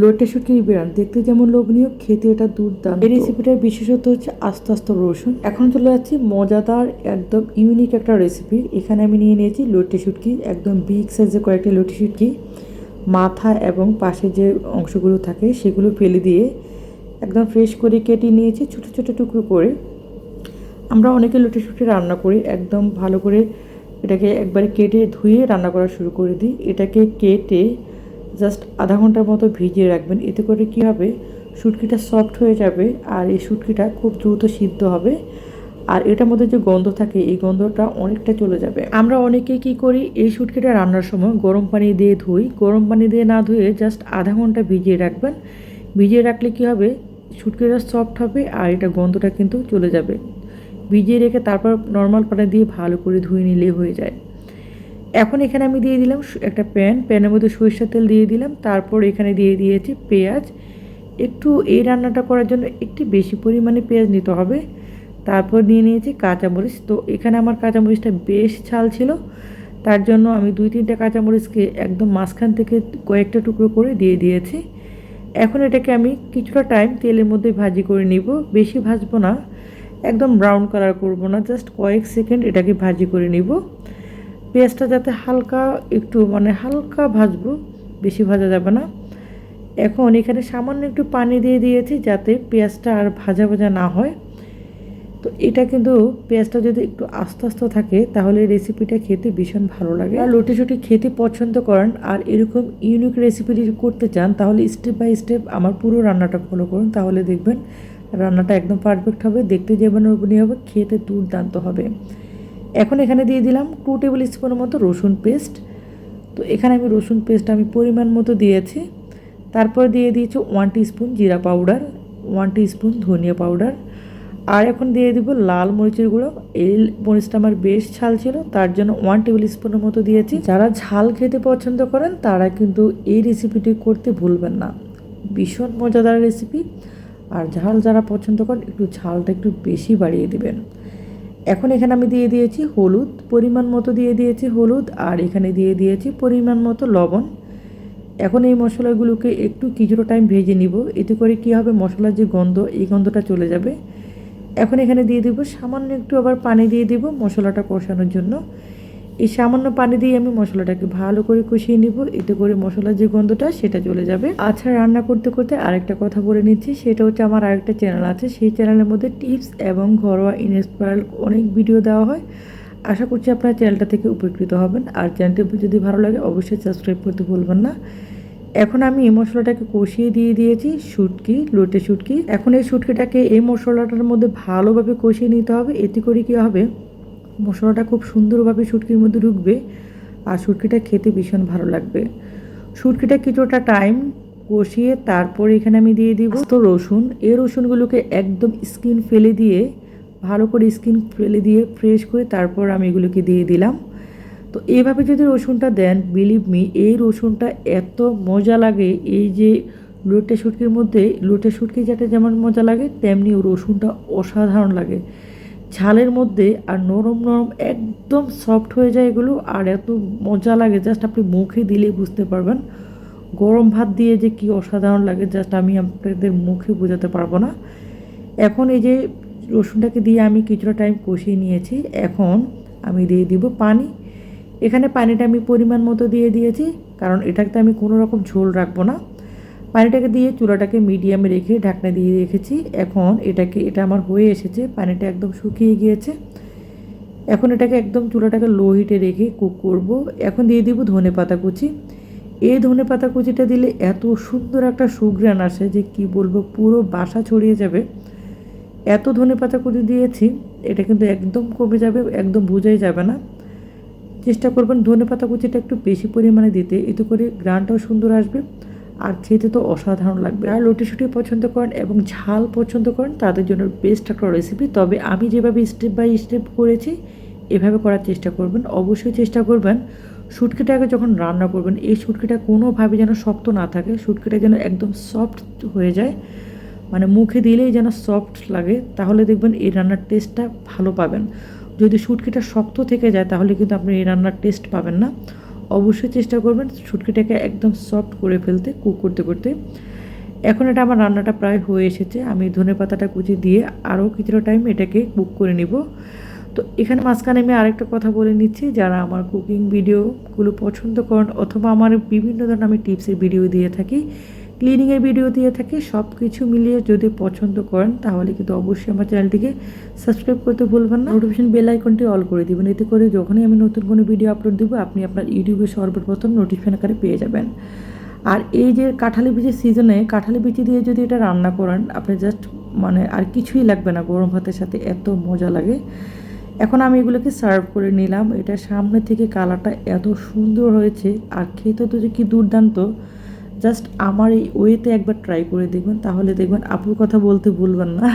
লোটে শুটকির বিরান দেখতে যেমন লোভনীয়, খেতে এটা দুর্দান্ত। এই রেসিপিটার বিশেষত হচ্ছে আস্তে আস্তে রসুন। এখন চলে যাচ্ছি মজাদার, একদম ইউনিক একটা রেসিপি। এখানে আমি নিয়ে নিয়েছি লোটে শুটকি একদম বিগ সাইজের কয়েকটা লোটে শুটকি মাথা এবং পাশে যে অংশগুলো থাকে, সেগুলো ফেলে দিয়ে একদম ফ্রেশ করে কেটে নিয়েছি, ছোটো ছোটো টুকরো করে। আমরা অনেকে লুটি শুটি রান্না করি, একদম ভালো করে এটাকে একবারে কেটে ধুয়ে রান্না করা শুরু করে দিই। এটাকে কেটে জাস্ট আধা ঘণ্টার মতো ভিজিয়ে রাখবেন। এতে করে কী হবে? শুটকিটা সফট হয়ে যাবে আর এই শুটকিটা খুব দ্রুত সিদ্ধ হবে। আর এটার মধ্যে যে গন্ধ থাকে, এই গন্ধটা অনেকটা চলে যাবে। আমরা অনেকে কি করি? এই শুটকিটা রান্নার সময় গরম পানি দিয়ে ধুই। গরম পানি দিয়ে না ধুয়ে জাস্ট আধা ঘণ্টা ভিজিয়ে রাখবেন। ভিজিয়ে রাখলে কি হবে? শুটকিটা সফট হবে আর এটা গন্ধটা কিন্তু চলে যাবে। ভিজিয়ে রেখে তারপর নর্মাল পানি দিয়ে ভালো করে ধুয়ে নিলেই হয়ে যায়। এখন এখানে আমি দিয়ে দিলাম একটা প্যান, প্যানের মধ্যে সরিষার তেল দিয়ে দিলাম, তারপর এখানে দিয়ে দিয়েছি পেঁয়াজ। একটু এই রান্নাটা করার জন্য একটু বেশি পরিমাণে পেঁয়াজ নিতে হবে। তারপর নিয়ে নিয়েছি কাঁচামরিচ। তো এখানে আমার কাঁচামরিচটা বেশ ছাল ছিল, তার জন্য আমি দুই তিনটা কাঁচামরিচকে একদম মাঝখান থেকে কয়েকটা টুকরো করে দিয়ে দিয়েছি। এখন এটাকে আমি কিছুটা টাইম তেলের মধ্যে ভাজি করে নিব। বেশি ভাজবো না, একদম ব্রাউন কালার করব না জাস্ট কয়েক সেকেন্ড এটাকে ভাজি করে নিব। পেঁয়াজটা যাতে হালকা একটু মানে হালকা ভাজবো, বেশি ভাজা যাবে না। এখন এখানে সামান্য একটু পানি দিয়ে দিয়েছি যাতে পেঁয়াজটা আর ভাজা ভাজা না হয়। তো এটা কিন্তু পেঁয়াজটা যদি একটু আস্তে আস্তে থাকে, তাহলে রেসিপিটা খেতে ভীষণ ভালো লাগে। আর লুটি ছুটি খেতে পছন্দ করেন আর এরকম ইউনিক রেসিপি করতে চান, তাহলে স্টেপ বাই স্টেপ আমার পুরো রান্নাটা ফলো করুন। তাহলে দেখবেন রান্নাটা একদম পারফেক্ট হবে, দেখতে যেমন ওপনি হবে, খেতে দুর্দান্ত হবে। এখন এখানে দিয়ে দিলাম টু টেবিল স্পুনের মতো রসুন পেস্ট তো এখানে আমি রসুন পেস্ট আমি পরিমাণ মতো দিয়েছি। তারপর দিয়ে দিয়েছি ওয়ান স্পুন জিরা পাউডার ওয়ান স্পুন ধনিয়া পাউডার। আর এখন দিয়ে দিব লাল মরিচের গুঁড়ো। এই মরিচটা আমার বেশ ঝাল ছিল, তার জন্য ওয়ান টেবিল স্পুনের মতো দিয়েছি। যারা ঝাল খেতে পছন্দ করেন, তারা কিন্তু এই রেসিপিটি করতে ভুলবেন না। ভীষণ মজাদার রেসিপি আর ঝাল যারা পছন্দ করেন, একটু ঝালটা একটু বেশি বাড়িয়ে দিবেন। এখন এখানে আমি দিয়ে দিয়েছি হলুদ, পরিমাণ মতো দিয়ে দিয়েছি হলুদ, আর এখানে দিয়ে দিয়েছি পরিমাণ মতো লবণ। এখন এই মশলাগুলোকে একটু কিছুটা টাইম ভেজে নিব, এতে করে কি হবে, মশলার যে গন্ধ, এই গন্ধটা চলে যাবে। এখন এখানে দিয়ে দিব, সামান্য একটু আবার পানি দিয়ে দিব মশলাটা কষানোর জন্য। এই সামান্য পানি দিয়ে আমি মশলাটাকে ভালো করে কষিয়ে নিব। এতে করে মশলার যে গন্ধটা, সেটা চলে যাবে। আচ্ছা রান্না করতে করতে আরেকটা কথা বলে নিচ্ছি। সেটা হচ্ছে আমার আরেকটা চ্যানেল আছে। সেই চ্যানেলের মধ্যে টিপস এবং ঘরোয়া ইনস্পায়ার অনেক ভিডিও দেওয়া হয়। আশা করছি আপনার চ্যানেলটা থেকে উপকৃত হবেন। আর চ্যানেলটি যদি ভালো লাগে, অবশ্যই সাবস্ক্রাইব করতে ভুলবেন না। এখন আমি এই মশলাটাকে কষিয়ে দিয়ে দিয়েছি। শুটকি, লোটে শুটকি। এখন এই শুটকিটাকে এই মশলাটার মধ্যে ভালোভাবে কষিয়ে নিতে হবে। এতে করে কী হবে? মশলাটা খুব সুন্দরভাবে শুটকির মধ্যে ঢুকবে আর শুটকিটা খেতে ভীষণ ভালো লাগবে। শুটকিটা কিছুটা টাইম কষিয়ে তারপর এখানে আমি দিয়ে দিব তো রসুন। এই রসুনগুলোকে একদম স্কিন ফেলে দিয়ে, ভালো করে স্কিন ফেলে দিয়ে ফ্রেশ করে তারপর আমি এগুলোকে দিয়ে দিলাম। তো এইভাবে যদি রসুনটা দেন বিলিভ মি এই রসুনটা এত মজা লাগে। এই যে লোটে শুটকির মধ্যে, লোটে শুটকি যেটা যেমন মজা লাগে, তেমনি রসুনটা অসাধারণ লাগে। ঝালের মধ্যে আর নরম নরম একদম সফট হয়ে যায় এগুলো, আর এত মজা লাগে জাস্ট আপনি মুখে দিলেই বুঝতে পারবেন। গরম ভাত দিয়ে যে কি অসাধারণ লাগে জাস্ট আমি আপনাদের মুখে বোঝাতে পারব না। এখন এই যে রসুনটাকে দিয়ে আমি কিছুটা টাইম কষিয়ে নিয়েছি, এখন আমি দিয়ে দিব পানি। এখানে পানিটা আমি পরিমাণ মতো দিয়ে দিয়েছি, কারণ এটাতে আমি কোনো রকম ঝোল রাখব না। পানিটাকে দিয়ে চুলাটাকে মিডিয়ামে রেখে ঢাকনা দিয়ে রেখেছি। এখন এটাকে, এটা আমার হয়ে এসেছে, পানিটা একদম শুকিয়ে গিয়েছে। এখন এটাকে একদম চুলাটাকে লো হিটে রেখে কুক করব। এখন দিয়ে দিব ধনে পাতা কুচি। এই ধনে পাতা কুচিটা দিলে এত সুন্দর একটা সুগ্রান আসে যে কি বলব, পুরো বাসা ছড়িয়ে যাবে। এত ধনে পাতা কুচি দিয়েছি, এটা কিন্তু একদম কমে যাবে, একদম বোঝাই যাবে না। চেষ্টা করবেন ধনে পাতা কুচিটা একটু বেশি পরিমাণে দিতে, এতে করে গ্রানটাও সুন্দর আসবে। আর খেতে তো অসাধারণ লাগবে। আর রুটি শুটি পছন্দ করেন এবং ঝাল পছন্দ করেন, তাদের জন্য বেস্ট একটা রেসিপি তবে আমি যেভাবে স্টেপ বাই স্টেপ করেছি, এভাবে করার চেষ্টা করবেন। অবশ্যই চেষ্টা করবেন শুটকিটাকে যখন রান্না করবেন, এই শুটকিটা কোনোভাবে যেন শক্ত না থাকে। শুটকিটা যেন একদম সফট হয়ে যায় মানে মুখে দিলেই যেন সফট লাগে, তাহলে দেখবেন এই রান্নার টেস্টটা ভালো পাবেন। যদি শুটকিটা শক্ত থেকে যায়, তাহলে কিন্তু আপনি এই রান্নার টেস্ট পাবেন না। অবশ্যই চেষ্টা করবেন শুটকিটাকে একদম সফট করে ফেলতে কুক করতে করতে। এখন এটা আমার রান্নাটা প্রায় হয়ে এসেছে। আমি ধনে পাতাটা কুচি দিয়ে আরও কিছুটা টাইম এটাকে কুক করে নিব। তো এখানে মাঝখানে আমি আরেকটা কথা বলে নিচ্ছি। যারা আমার কুকিং ভিডিওগুলো পছন্দ করেন অথবা আমার বিভিন্ন ধরনের আমি টিপসের ভিডিও দিয়ে থাকি ক্লিনিংয়ের ভিডিও দিয়ে থাকি সব কিছু মিলিয়ে যদি পছন্দ করেন, তাহলে কিন্তু অবশ্যই আমার চ্যানেলটিকে সাবস্ক্রাইব করতে ভুলবেন না। নোটিফিকেশন বেল আইকনটি অল করে দিবেন, এতে করে যখনই আমি নতুন কোনো ভিডিও আপলোড দেবো, আপনি আপনার ইউটিউবে সর্বপ্রথম নোটিফিকেশন আকারে পেয়ে যাবেন। আর এই যে কাঁঠালি বীজের সিজনে কাঁঠালি বিচি দিয়ে যদি এটা রান্না করেন, আপনি জাস্ট মানে আর কিছুই লাগবে না গরম ভাতের সাথে, এত মজা লাগে। এখন আমি এগুলোকে সার্ভ করে নিলাম এটা সামনে থেকে কালারটা এত সুন্দর হয়েছে, আর খেতে তো যে কি দুর্দান্ত। জাস্ট আমার এই ওয়েতে একবার ট্রাই করে দেখবেন, তাহলে দেখবেন আপুর কথা বলতে ভুলবেন না।